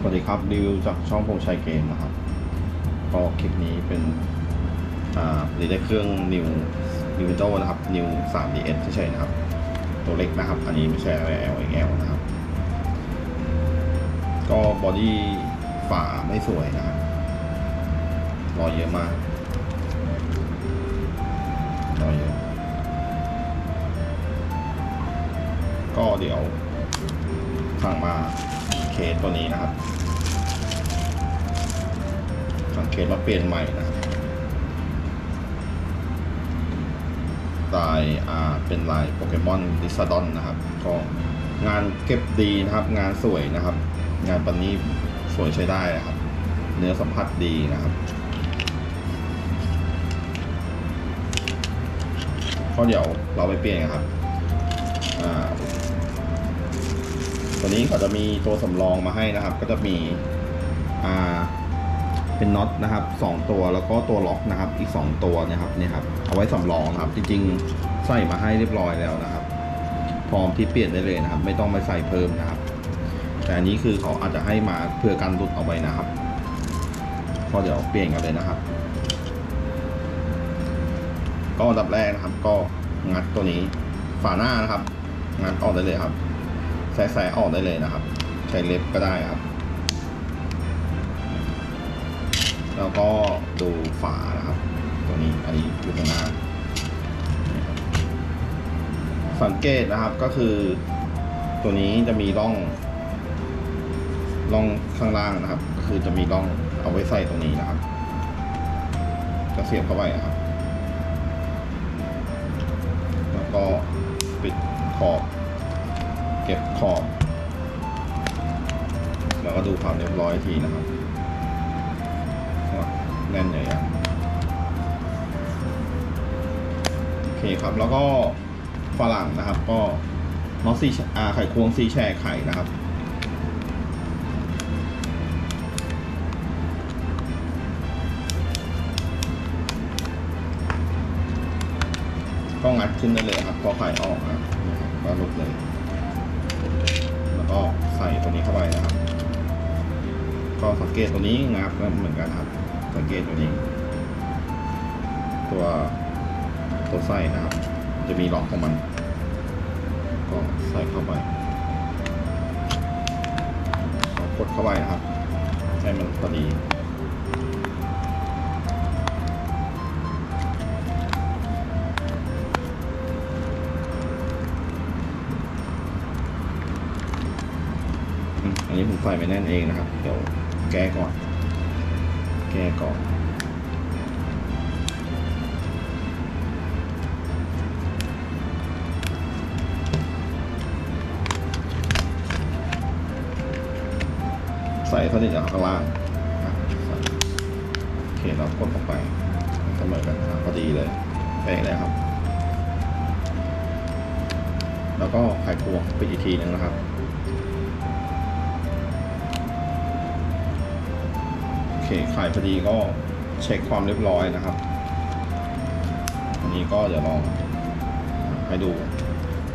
สวัสดีครับรีวิวจากช่องพงชัยเกมนะครับ ก็คลิปนี้เป็นอ่าผลิตได้เครื่อง New New Windows นะครับ New 3 DS เฉยๆนะครับ ตัวเล็กนะครับ อันนี้ไม่ใช่ L L นะครับ ก็บอดี้ฝาไม่สวยนะครับรอยเยอะมากรอยเยอะ ก็เดี๋ยวสั่งมา สตัวนี้นะครับสั่งเคสมาเปลี่ยนใหม่นะครับลายอ่าเป็นลายโปเกมอนดิซาดอนนะครับ ก็งานเก็บดีนะครับ งานสวยนะครับ งานปันนี้สวยใช้ได้นะครับ เนื้อสัมผัสดีนะครับก็เดี๋ยวเราไปเปลี่ยนครับ อ่า ตัวนี้เขาจะมีตัวสำรองมาให้นะครับ ก็จะมีอ่าเป็นน็อตนะครับสองตัวแล้วก็ตัวล็อกนะครับ อีกสองตัวนะครับเนี่ยครับเอาไว้สำรองนะครับ จริงๆใส่มาให้เรียบร้อยแล้วนะครับ พร้อมที่เปลี่ยนได้เลยนะครับ ไม่ต้องไปใส่เพิ่มนะครับ แต่อันนี้คือเขาอาจจะให้มาเพื่อการหลุดเอาไว้นะครับก็เดี๋ยวเปลี่ยนกันเลยนะครับ ก็อันดับแรกนะครับ ก็งัดตัวนี้ฝาหน้านะครับงัดออกได้เลยครับ แสะๆออกได้เลยนะครับ ใช้เล็บก็ได้ครับ แล้วก็ดูฝานะครับ ตัวนี้อันนี้อยู่ข้างหน้าสังเกตนะครับก็คือ ตัวนี้จะมีร่องร่องข้างล่างนะครับ ก็คือจะมีร่องเอาไว้ใส่ตรงนี้นะครับจะเสียบเข้าไปนะครับ แล้วก็ปิดขอบ เก็บขอบแล้วก็ดูความเรียบร้อยทีนะครับแน่นอย่างโอเคครับแล้วก็ฝรั่งนะครับ ก็น็อตซีอาไข่ควงซีแช่ไข่นะครับก็งัดขึ้นได้เลยครับพอไข่ออกนะครับก็ลุดเลย ก็ใส่ตัวนี้เข้าไปนะครับ ก็สังเกตตัวนี้นะครับก็เหมือนกันครับ สังเกตตัวนี้ ตัวตัวไส้นะครับ จะมีล็อกของมัน ก็ใส่เข้าไปกดเข้าไปนะครับ ให้มันพอดี นี้ผมใส่ไม่แน่นเองนะครับ เดี๋ยวแก้ก่อน แก้ก่อน ใส่เท่านี้จากข้างล่างโอเคเรากดลงไปเสมอกันพอดีเลยเป๊ะเลยครับ แล้วก็ไขควงไปดอีกทีหนึงนะครับ เคขายพอดีก็เช็คความเรียบร้อยนะครับ อันนี้ก็เดี๋ยวลองให้ดู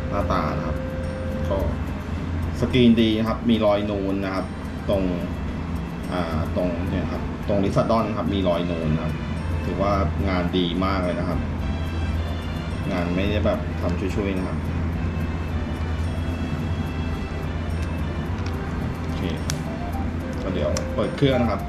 หน้าตานะครับ ก็สกรีนดีนะครับ มีรอยนูนนะครับ ตรงอ่าตรงเนี่ยครับ ตรงลิซาดอนครับ มีรอยนูนนะครับ ถือว่างานดีมากเลยนะครับ งานไม่ได้แบบทำช่วยๆนะครับโอเคก็เดี๋ยวเปิดเครื่องนะครับ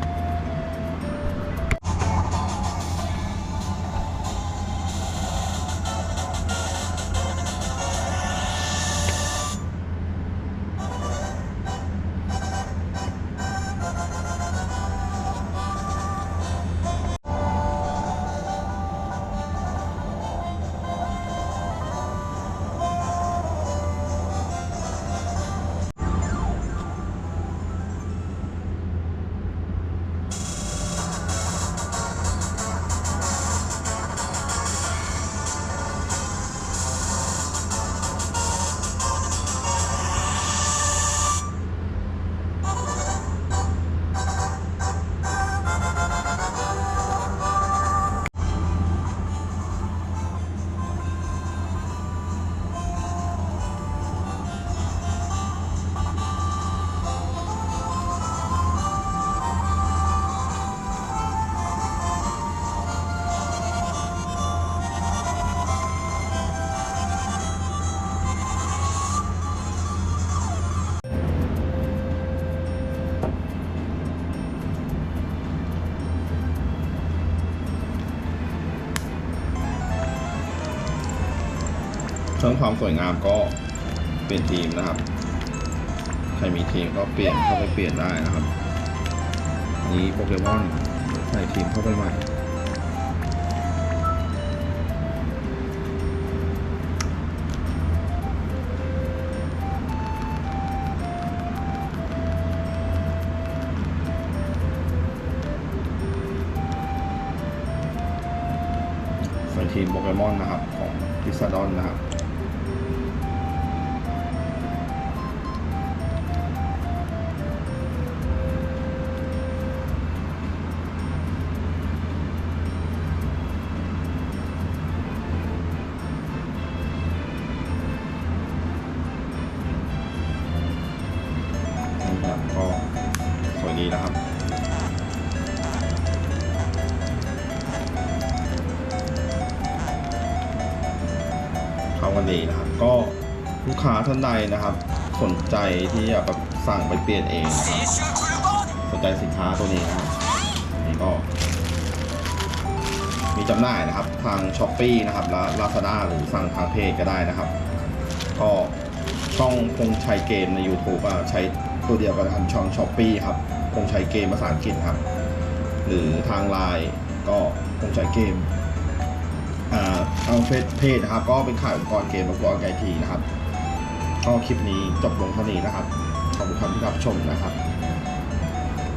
พิ่มความสวยงามก็เปลี่ยนทีมนะครับ ใครมีทีมก็เปลี่ยนเข้าไปเปลี่ยนได้นะครับ นี้โปเกมอนใส่ทีมเข้าไปใหม่ใส่ทีมโปเกมอนนะครับ ของพิซซาดอนนะครับีนะครับ เข้ากันดีนะครับ ก็ลูกค้าท่านใดนะครับ สนใจที่จะแบบสั่งไปเปลี่ยนเองนะครับสนใจสินค้าตัวนี้นะครับนี่ก็ มีจำหน่ายนะครับทาง s h อ p e e นะครับและ Lazada หรือสั่งทางเพจก็ได้นะครับ ก็ช่องพงชัยเกมใน YouTube อะใช้ตัวเดียวกันครับช่อง s h อ p e e ครับ คงใช้เกมภาษาอังกฤษครับ หรือทางไลน์ก็คงใช้เกมอ่าทางเฟซเพจนะครับ ก็เป็นขายอุปกรณ์เกมอุปกรณ์ไกทีนะครับ ก็คลิปนี้จบลงเท่านี้นะครับ ขอบคุณครับที่รับชมนะครับ